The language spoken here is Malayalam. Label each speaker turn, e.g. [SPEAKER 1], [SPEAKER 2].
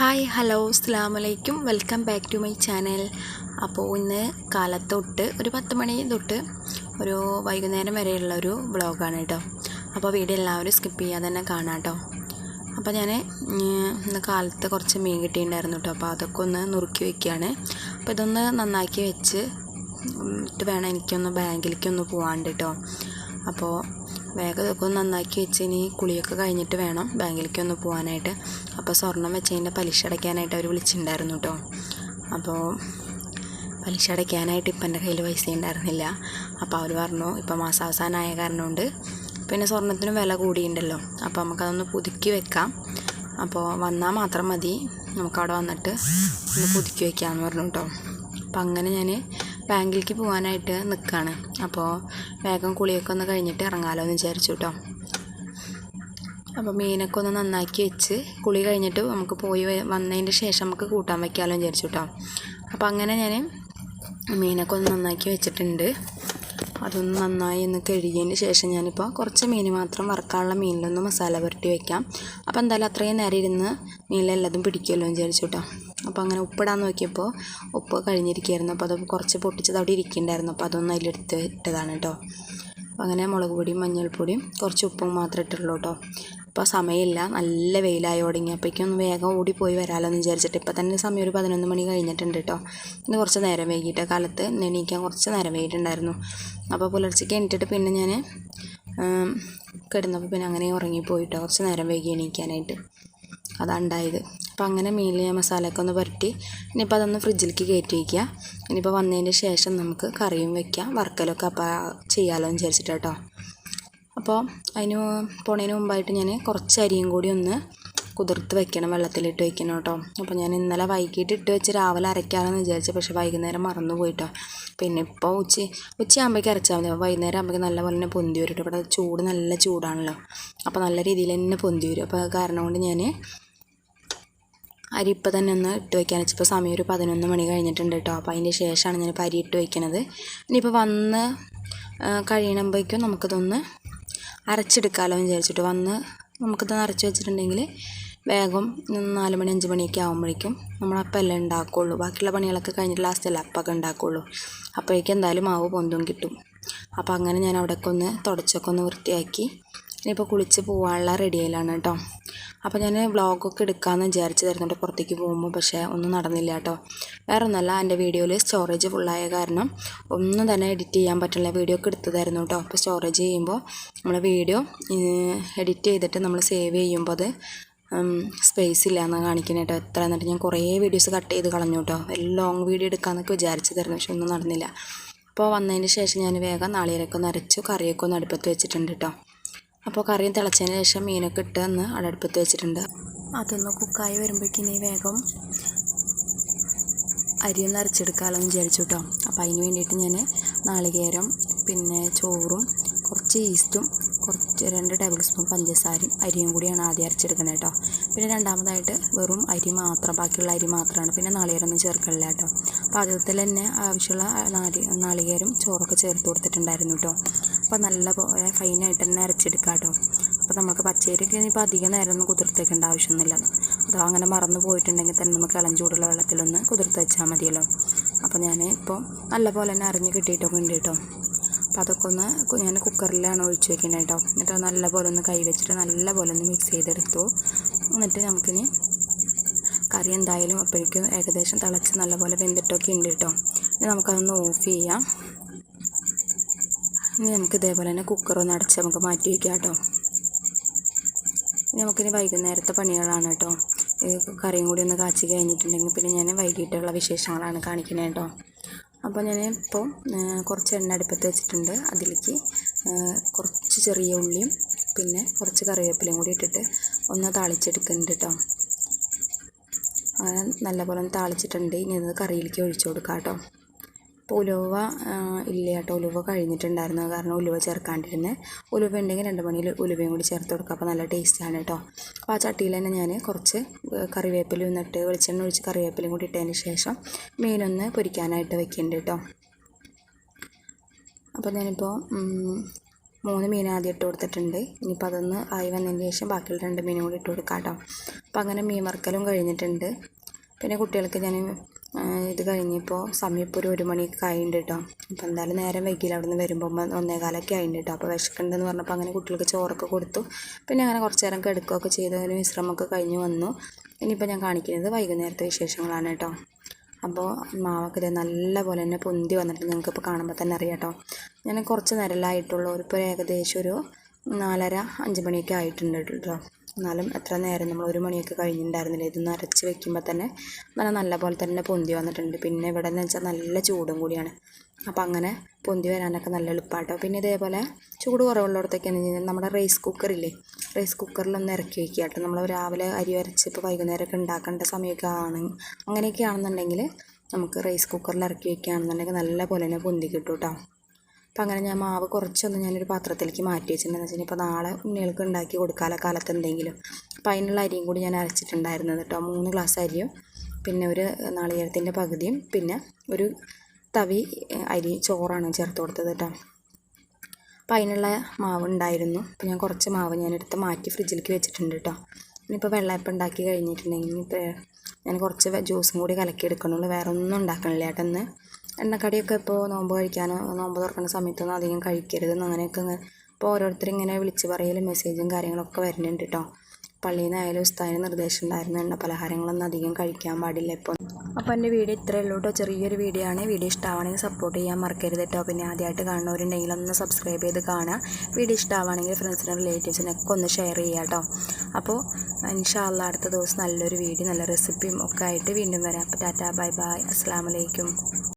[SPEAKER 1] ഹായ് ഹലോ അസ്സാം വലൈക്കും welcome back to my channel. അപ്പോൾ ഇന്ന് കാലത്തൊട്ട് ഒരു പത്ത് മണി തൊട്ട് ഒരു വൈകുന്നേരം വരെയുള്ള ഒരു വ്ളോഗാണ് കേട്ടോ. അപ്പോൾ വീഡിയോ എല്ലാവരും സ്കിപ്പ് ചെയ്യാതെ തന്നെ കാണാം കേട്ടോ. അപ്പോൾ ഞാൻ ഇന്ന് കാലത്ത് കുറച്ച് മീൻ കിട്ടിയിട്ടുണ്ടായിരുന്നു കേട്ടോ. അപ്പോൾ അതൊക്കെ ഒന്ന് നുറുക്കി വെക്കുകയാണ്. അപ്പോൾ ഇതൊന്ന് നന്നാക്കി വെച്ച് വേണം എനിക്കൊന്ന് ബാങ്കിലേക്കൊന്ന് പോകാണ്ട് കേട്ടോ. അപ്പോൾ വേഗം ഇതൊക്കെ ഒന്ന് നന്നാക്കി വെച്ച് ഇനി കുളിയൊക്കെ കഴിഞ്ഞിട്ട് വേണം ബാങ്കിലേക്ക് ഒന്ന് പോകാനായിട്ട് അപ്പോൾ സ്വർണം വെച്ചതിന്റെ പലിശ അടയ്ക്കാനായിട്ട് അവർ വിളിച്ചിട്ടുണ്ടായിരുന്നു കേട്ടോ. അപ്പോൾ പലിശ അടയ്ക്കാനായിട്ട് ഇപ്പം എന്റെ കയ്യിൽ പൈസ ഉണ്ടായിരുന്നില്ല. അപ്പോൾ അവർ പറഞ്ഞു ഇപ്പം മാസാവസാനമായ കാരണം കൊണ്ട് പിന്നെ സ്വർണത്തിന് വില കൂടിയുണ്ടല്ലോ അപ്പോൾ നമുക്കതൊന്ന് പുതുക്കി വെക്കാം. അപ്പോൾ വന്നാൽ മാത്രം മതി. നമുക്കവിടെ വന്നിട്ട് ഒന്ന് പുതുക്കി വെക്കാമെന്ന് പറഞ്ഞു കേട്ടോ. അപ്പം അങ്ങനെ ഞാൻ ബാങ്കിലേക്ക് പോകാനായിട്ട് നിൽക്കുകയാണ് അപ്പോൾ വേഗം കുളിയൊക്കെ ഒന്ന് കഴിഞ്ഞിട്ട് ഇറങ്ങാമല്ലോ എന്ന് വിചാരിച്ചു കേട്ടോ അപ്പോൾ മീനൊക്കെ ഒന്ന് നന്നാക്കി വെച്ച് കുളി കഴിഞ്ഞിട്ട് നമുക്ക് പോയി വന്നതിന്റെ ശേഷം നമുക്ക് കൂട്ടാൻ വയ്ക്കാമല്ലോ എന്ന് വിചാരിച്ചു കേട്ടോ അപ്പോൾ അങ്ങനെ ഞാൻ മീനൊക്കെ ഒന്ന് നന്നാക്കി വെച്ചിട്ടുണ്ട്. അതൊന്ന് നന്നായി ഒന്ന് കഴുകിയതിന് ശേഷം ഞാനിപ്പോൾ കുറച്ച് മീൻ മാത്രം വറക്കാനുള്ള മീനിലൊന്ന് മസാല പുരട്ടി വയ്ക്കാം അപ്പോൾ എന്തായാലും അത്രയും നേരം ഇരുന്ന് മീനിലെല്ലാതും പിടിക്കുമല്ലോ എന്ന് വിചാരിച്ചു കേട്ടോ അപ്പോൾ അങ്ങനെ ഉപ്പിടാൻ നോക്കിയപ്പോൾ ഉപ്പ് കഴിഞ്ഞിരിക്കുകയായിരുന്നു. അപ്പോൾ അത് കുറച്ച് പൊട്ടിച്ചത് അവിടെ ഇരിക്കുന്നുണ്ടായിരുന്നു. അപ്പോൾ അതൊന്നും അതിലെടുത്ത് ഇട്ടതാണ് കേട്ടോ. അപ്പോൾ അങ്ങനെ മുളക് പൊടിയും മഞ്ഞൾപ്പൊടിയും കുറച്ച് ഉപ്പും മാത്രമേ ഇട്ടുള്ളൂ കേട്ടോ. അപ്പോൾ സമയമില്ല. നല്ല വെയിലായി തുടങ്ങിയപ്പോഴേക്കും ഒന്ന് വേഗം ഓടിപ്പോയി വരാമല്ലോ എന്ന് വിചാരിച്ചിട്ട് ഇപ്പോൾ തന്നെ സമയം ഒരു പതിനൊന്ന് മണി കഴിഞ്ഞിട്ടുണ്ട് കേട്ടോ. ഇന്ന് കുറച്ച് നേരം വൈകിട്ട് കാലത്ത് എണീക്കാൻ കുറച്ച് നേരം വൈകിട്ടുണ്ടായിരുന്നു. അപ്പോൾ പുലർച്ചയ്ക്ക് എണീറ്റിട്ട് പിന്നെ ഞാൻ കിടന്നപ്പോൾ പിന്നെ അങ്ങനെ ഉറങ്ങിപ്പോയിട്ടോ കുറച്ച് നേരം വൈകി എണീക്കാനായിട്ട്. അതാണ് ഉണ്ടായത്. അപ്പോൾ അങ്ങനെ മീനിൽ മസാലയൊക്കെ ഒന്ന് പുരട്ടി. ഇനിയിപ്പോൾ അതൊന്ന് ഫ്രിഡ്ജിലേക്ക് കയറ്റി വയ്ക്കുക ഇനിയിപ്പോൾ വന്നതിന് ശേഷം നമുക്ക് കറിയും വയ്ക്കാം വറുക്കലൊക്കെ അപ്പോൾ ചെയ്യാമല്ലോ എന്ന് വിചാരിച്ചിട്ട് കേട്ടോ അപ്പോൾ അതിന് പോണതിന് മുമ്പായിട്ട് ഞാൻ കുറച്ച് അരിയും കൂടി ഒന്ന് കുതിർത്ത് വെക്കണം വെള്ളത്തിലിട്ട് വെക്കണം കേട്ടോ അപ്പോൾ ഞാൻ ഇന്നലെ വൈകിട്ട് ഇട്ട് വെച്ച് രാവിലെ അരയ്ക്കാമെന്ന് വിചാരിച്ചു പക്ഷേ വൈകുന്നേരം മറന്നു പോയിട്ടോ പിന്നെ ഇപ്പോൾ ഉച്ച ഉച്ചയാകുമ്പോഴേക്ക് അരച്ചാൽ മതി. വൈകുന്നേരം ആകുമ്പോഴേക്ക് നല്ല പോലെ തന്നെ പൊന്തി വരും ഇവിടെ ചൂട് നല്ല ചൂടാണല്ലോ. അപ്പോൾ നല്ല രീതിയിൽ തന്നെ പൊന്തി വരും. അപ്പോൾ കാരണം കൊണ്ട് ഞാൻ അരി ഇപ്പം തന്നെ ഒന്ന് ഇട്ട് വയ്ക്കാൻ വെച്ചപ്പോൾ സമയം ഒരു പതിനൊന്ന് മണി കഴിഞ്ഞിട്ടുണ്ട് കേട്ടോ. അപ്പോൾ അതിന്റെ ശേഷമാണ് ഞാനിപ്പോൾ അരി ഇട്ട് വയ്ക്കുന്നത് ഇനിയിപ്പോൾ വന്ന് കഴിയണമ്പോഴേക്കും നമുക്കിതൊന്ന് അരച്ചെടുക്കാമല്ലോ വിചാരിച്ചിട്ട്. വന്ന് നമുക്കിതൊന്ന് അരച്ച് വെച്ചിട്ടുണ്ടെങ്കിൽ വേഗം നാല് മണി അഞ്ച് മണിയൊക്കെ ആകുമ്പോഴേക്കും നമ്മളപ്പം എല്ലാം ഉണ്ടാക്കുകയുള്ളൂ ബാക്കിയുള്ള പണികളൊക്കെ കഴിഞ്ഞിട്ട് ലാസ്റ്റ് അല്ല അപ്പൊക്കെ ഉണ്ടാക്കുകയുള്ളൂ അപ്പോഴേക്കും എന്തായാലും മാവ് പൊന്തും കിട്ടും. അപ്പോൾ അങ്ങനെ ഞാൻ അവിടെയൊക്കെ ഒന്ന് തുടച്ചൊക്കെ ഒന്ന് വൃത്തിയാക്കി ഇനിയിപ്പോൾ കുളിച്ച് പോകാനുള്ള റെഡിയായിലാണ് കേട്ടോ അപ്പോൾ ഞാൻ വ്ളോഗൊക്കെ എടുക്കാമെന്ന് വിചാരിച്ചതായിരുന്നു പുറത്തേക്ക് പോകുമ്പോൾ പക്ഷേ ഒന്നും നടന്നില്ല കേട്ടോ വേറെ ഒന്നല്ല എന്റെ വീഡിയോയിൽ സ്റ്റോറേജ് ഫുള്ളായ കാരണം ഒന്നും തന്നെ എഡിറ്റ് ചെയ്യാൻ പറ്റില്ല വീഡിയോ ഒക്കെ എടുത്തതായിരുന്നു കേട്ടോ അപ്പോൾ സ്റ്റോറേജ് ചെയ്യുമ്പോൾ നമ്മൾ വീഡിയോ എഡിറ്റ് ചെയ്തിട്ട് നമ്മൾ സേവ് ചെയ്യുമ്പോൾ അത് സ്പേസ് ഇല്ല എന്ന് കാണിക്കുന്നത് കേട്ടോ എത്ര എന്നിട്ട് ഞാൻ കുറേ വീഡിയോസ് കട്ട് ചെയ്ത് കളഞ്ഞു കേട്ടോ ലോങ് വീഡിയോ എടുക്കാമെന്നൊക്കെ വിചാരിച്ചതായിരുന്നു പക്ഷെ ഒന്നും നടന്നില്ല. അപ്പോൾ വന്നതിന് ശേഷം ഞാൻ വേഗം നാളികേരൊക്കെ ഒന്ന് അരച്ചു കറിയൊക്കെ ഒന്ന് അടുപ്പത്ത് വെച്ചിട്ടുണ്ട് കേട്ടോ അപ്പോൾ കറിയും തിളച്ചതിന് ശേഷം മീനൊക്കെ ഇട്ട് ഒന്ന് അടുപ്പത്ത് വെച്ചിട്ടുണ്ട്. അതൊന്ന് കുക്കായി വരുമ്പോഴേക്കിനി വേഗം അരി ഒന്ന് അരച്ചെടുക്കാമല്ലോ എന്ന് വിചാരിച്ചു കേട്ടോ. അപ്പോൾ അതിന് വേണ്ടിയിട്ട് ഞാൻ നാളികേരം പിന്നെ ചോറും കുറച്ച് ഈസ്റ്റും കുറച്ച് രണ്ട് ടേബിൾ സ്പൂൺ പഞ്ചസാരയും അരിയും കൂടിയാണ് ആദ്യം അരച്ചെടുക്കുന്നത് കേട്ടോ. പിന്നെ രണ്ടാമതായിട്ട് വെറും അരി മാത്രം ബാക്കിയുള്ള അരി മാത്രമാണ്. പിന്നെ നാളികേരമൊന്നും ചേർക്കണില്ല കേട്ടോ. അപ്പോൾ ആദ്യത്തിൽ തന്നെ ആവശ്യമുള്ള നാളി നാളികേരം ചോറൊക്കെ ചേർത്ത് കൊടുത്തിട്ടുണ്ടായിരുന്നു കേട്ടോ. അപ്പോൾ നല്ല പോലെ ഫൈനായിട്ട് തന്നെ അരച്ചെടുക്കാം കേട്ടോ അപ്പോൾ നമുക്ക് പച്ചരിക്ക് ഇനിയിപ്പോൾ അധികം നേരം ഒന്നും കുതിർത്തേക്കേണ്ട ആവശ്യമൊന്നുമില്ല അതോ അങ്ങനെ മറന്നു പോയിട്ടുണ്ടെങ്കിൽ തന്നെ നമുക്ക് ഇളം ചൂടുള്ള വെള്ളത്തിലൊന്ന് കുതിർത്ത് വെച്ചാൽ മതിയല്ലോ. അപ്പോൾ ഞാൻ ഇപ്പോൾ നല്ല പോലെ തന്നെ അറിഞ്ഞ് കിട്ടിയിട്ടൊക്കെ ഉണ്ട് കേട്ടോ അപ്പോൾ അതൊക്കെ ഒന്ന് ഞാൻ കുക്കറിലാണ് ഒഴിച്ച് വെക്കുന്നത് കേട്ടോ എന്നിട്ട് നല്ല പോലെ ഒന്ന് കൈ വെച്ചിട്ട് നല്ല പോലെ ഒന്ന് മിക്സ് ചെയ്തെടുത്തു. എന്നിട്ട് നമുക്കിനി കറി എന്തായാലും അപ്പോഴേക്കും ഏകദേശം തിളച്ച് നല്ലപോലെ വെന്തിട്ടൊക്കെ ഉണ്ട് കേട്ടോ ഇനി നമുക്കതൊന്ന് ഓഫ് ചെയ്യാം. ഇനി നമുക്ക് ഇതേപോലെ തന്നെ കുക്കറൊന്ന് അടച്ച് നമുക്ക് മാറ്റി വയ്ക്കാം കേട്ടോ. ഇനി നമുക്കിനി വൈകുന്നേരത്തെ പണികളാണ് കേട്ടോ. കറിയും കൂടി ഒന്ന് കാച്ചി കഴിഞ്ഞിട്ടുണ്ടെങ്കിൽ പിന്നെ ഞാൻ വൈകിട്ടുള്ള വിശേഷങ്ങളാണ് കാണിക്കുന്നത് കേട്ടോ. അപ്പോൾ ഞാൻ ഇപ്പോൾ കുറച്ച് എണ്ണ അടുപ്പത്ത് വെച്ചിട്ടുണ്ട്. അതിലേക്ക് കുറച്ച് ചെറിയ ഉള്ളിയും പിന്നെ കുറച്ച് കറിവേപ്പിലയും കൂടി ഇട്ടിട്ട് ഒന്ന് താളിച്ചെടുക്കുന്നുണ്ട് കേട്ടോ. അങ്ങനെ നല്ലപോലെ ഒന്ന് താളിച്ചിട്ടുണ്ട്. ഇനി അത് കറിയിലേക്ക് ഒഴിച്ചു കൊടുക്കാം കേട്ടോ. അപ്പോൾ ഉലുവ ഇല്ല കേട്ടോ ഉലുവ കഴിഞ്ഞിട്ടുണ്ടായിരുന്നു. കാരണം ഉലുവ ചേർക്കാണ്ടിരുന്നത് ഉലുവ ഉണ്ടെങ്കിൽ രണ്ട് മണിയിൽ ഉലുവയും കൂടി ചേർത്ത് കൊടുക്കുക അപ്പോൾ നല്ല ടേസ്റ്റാണ് കേട്ടോ അപ്പോൾ ആ ചട്ടിയിൽ തന്നെ ഞാൻ കുറച്ച് കറിവേപ്പില ഇന്നിട്ട് വെളിച്ചെണ്ണ ഒഴിച്ച് കറിവേപ്പിലയും കൂടി ഇട്ടതിന് ശേഷം മീനൊന്ന് പൊരിക്കാനായിട്ട് വെക്കുന്നുണ്ട് കേട്ടോ അപ്പോൾ ഞാനിപ്പോൾ മൂന്ന് മീൻ ആദ്യം ഇട്ട് കൊടുത്തിട്ടുണ്ട്. ഇനിയിപ്പോൾ അതൊന്ന് ആയി വന്നതിന് ശേഷം ബാക്കിയുള്ള രണ്ട് മീനും കൂടി ഇട്ട് കൊടുക്കാം കേട്ടോ അപ്പോൾ അങ്ങനെ മീൻ വറുക്കലും കഴിഞ്ഞിട്ടുണ്ട്. പിന്നെ കുട്ടികൾക്ക് ഞാൻ ഇത് കഴിഞ്ഞപ്പോൾ സമയം ഇപ്പോൾ ഒരു ഒരു മണിയൊക്കെ ആയിട്ടുണ്ട് കേട്ടോ അപ്പോൾ എന്തായാലും നേരം വൈകിയില്ല അവിടെ നിന്ന് വരുമ്പോൾ ഒന്നേകാലൊക്കെ ആയിട്ടുണ്ട് കേട്ടോ അപ്പോൾ വിശക്കുണ്ടെന്ന് പറഞ്ഞപ്പോൾ അങ്ങനെ കുട്ടികൾക്ക് ചോറൊക്കെ കൊടുത്തു. പിന്നെ അങ്ങനെ കുറച്ച് നേരം കിടക്കുകയൊക്കെ ചെയ്ത്. ഒരു വിശ്രമമൊക്കെ കഴിഞ്ഞ് വന്നു. ഇനിയിപ്പോൾ ഞാൻ കാണിക്കുന്നത് വൈകുന്നേരത്തെ വിശേഷങ്ങളാണ് കേട്ടോ അപ്പോൾ മാവൊക്കെ ഇത് നല്ല പോലെ തന്നെ പൊന്തി വന്നിട്ട് ഞങ്ങൾക്കിപ്പോൾ കാണുമ്പോൾ തന്നെ അറിയാം കേട്ടോ ഞാൻ കുറച്ച് നേരമല്ലായിട്ടുള്ളൂ ഇപ്പോൾ ഏകദേശം ഒരു നാലര അഞ്ച് മണിയൊക്കെ ആയിട്ടുണ്ട് കേട്ടോ എന്നാലും എത്ര നേരം നമ്മൾ ഒരു മണിയൊക്കെ കഴിഞ്ഞിട്ടുണ്ടായിരുന്നില്ല? ഇതൊന്ന് അരച്ച് വെക്കുമ്പോൾ തന്നെ നല്ല നല്ല പോലെ തന്നെ പൊന്തി വന്നിട്ടുണ്ട്. പിന്നെ ഇവിടെ എന്ന് വെച്ചാൽ നല്ല ചൂടും കൂടിയാണ്. അപ്പോൾ അങ്ങനെ പൊന്തി വരാനൊക്കെ നല്ല എളുപ്പമാട്ടോ പിന്നെ ഇതേപോലെ ചൂട് കുറവുള്ളിടത്തൊക്കെയാണെന്ന് കഴിഞ്ഞാൽ നമ്മുടെ റൈസ് കുക്കറില്ലേ റൈസ് കുക്കറിലൊന്ന് ഇറക്കി വയ്ക്കുക കേട്ടോ. നമ്മൾ രാവിലെ അരി വരച്ച് ഇപ്പോൾ വൈകുന്നേരമൊക്കെ ഉണ്ടാക്കേണ്ട സമയമൊക്കെ ആണ്. അങ്ങനെയൊക്കെ ആണെന്നുണ്ടെങ്കിൽ നമുക്ക് റൈസ് കുക്കറിൽ ഇറക്കി വയ്ക്കുകയാണെന്നുണ്ടെങ്കിൽ നല്ല പോലെ തന്നെ പൊന്തി കിട്ടും കേട്ടോ. അപ്പം അങ്ങനെ ഞാൻ മാവ് കുറച്ചൊന്ന് ഞാനൊരു പാത്രത്തിലേക്ക് മാറ്റി വെച്ചിട്ടുണ്ടെന്ന് വെച്ചാൽ ഇപ്പോൾ നാളെ ഉണ്ണികൾക്ക് ഉണ്ടാക്കി കൊടുക്കാല കാലത്ത് എന്തെങ്കിലും. അപ്പോൾ അതിനുള്ള അരിയും കൂടി ഞാൻ അരച്ചിട്ടുണ്ടായിരുന്നത് കേട്ടോ മൂന്ന് ഗ്ലാസ് അരിയും പിന്നെ ഒരു നാളികേരത്തിന്റെ പകുതിയും പിന്നെ ഒരു തവി അരി ചോറാണ് ചേർത്ത് കൊടുത്തത് കേട്ടോ അപ്പോൾ അതിനുള്ള മാവ് ഉണ്ടായിരുന്നു. അപ്പോൾ ഞാൻ കുറച്ച് മാവ് ഞാനെടുത്ത് മാറ്റി ഫ്രിഡ്ജിലേക്ക് വെച്ചിട്ടുണ്ട് കേട്ടോ ഇനിയിപ്പോൾ വെള്ളയപ്പം ഉണ്ടാക്കി കഴിഞ്ഞിട്ടുണ്ടെങ്കിൽ ഇപ്പോൾ ഞാൻ കുറച്ച് ജ്യൂസും കൂടി കലക്കി എടുക്കണുള്ളൂ വേറെ ഒന്നും ഉണ്ടാക്കണില്ല ചേട്ടൻ എണ്ണക്കടിയൊക്കെ ഇപ്പോൾ നോമ്പ് കഴിക്കാനോ നോമ്പ് തുറക്കുന്ന സമയത്തൊന്നും അധികം കഴിക്കരുതെന്ന് അങ്ങനെയൊക്കെ ഇപ്പോൾ ഓരോരുത്തർ ഇങ്ങനെ വിളിച്ച് പറയലും മെസ്സേജും കാര്യങ്ങളൊക്കെ വരുന്നുണ്ട് കേട്ടോ പള്ളിയിൽ നിന്നായാലും ഉസ്താദിന് നിർദ്ദേശം ഉണ്ടായിരുന്നു എണ്ണ പലഹാരങ്ങളൊന്നും അധികം കഴിക്കാൻ പാടില്ല ഇപ്പോൾ അപ്പോൾ എന്റെ വീഡിയോ ഇത്രയേ ഉള്ളൂ കേട്ടോ ചെറിയൊരു വീഡിയോ ആണ്. വീഡിയോ ഇഷ്ടമാണെങ്കിൽ സപ്പോർട്ട് ചെയ്യാൻ മറക്കരുത് കേട്ടോ പിന്നെ ആദ്യമായിട്ട് കാണുന്നവരുണ്ടെങ്കിൽ ഒന്ന് സബ്സ്ക്രൈബ് ചെയ്ത് കാണുക. വീഡിയോ ഇഷ്ടമാണെങ്കിൽ ഫ്രണ്ട്സിനും റിലേറ്റീവ്സിനൊക്കെ ഒന്ന് ഷെയർ ചെയ്യുക കേട്ടോ അപ്പോൾ ഇൻഷാല്ല അടുത്ത ദിവസം നല്ലൊരു വീഡിയോ നല്ല റെസിപ്പിയും ഒക്കെ ആയിട്ട് വീണ്ടും വരാം. അപ്പോൾ ടാറ്റാ ബൈ ബൈ. അസ്സാം വലൈക്കും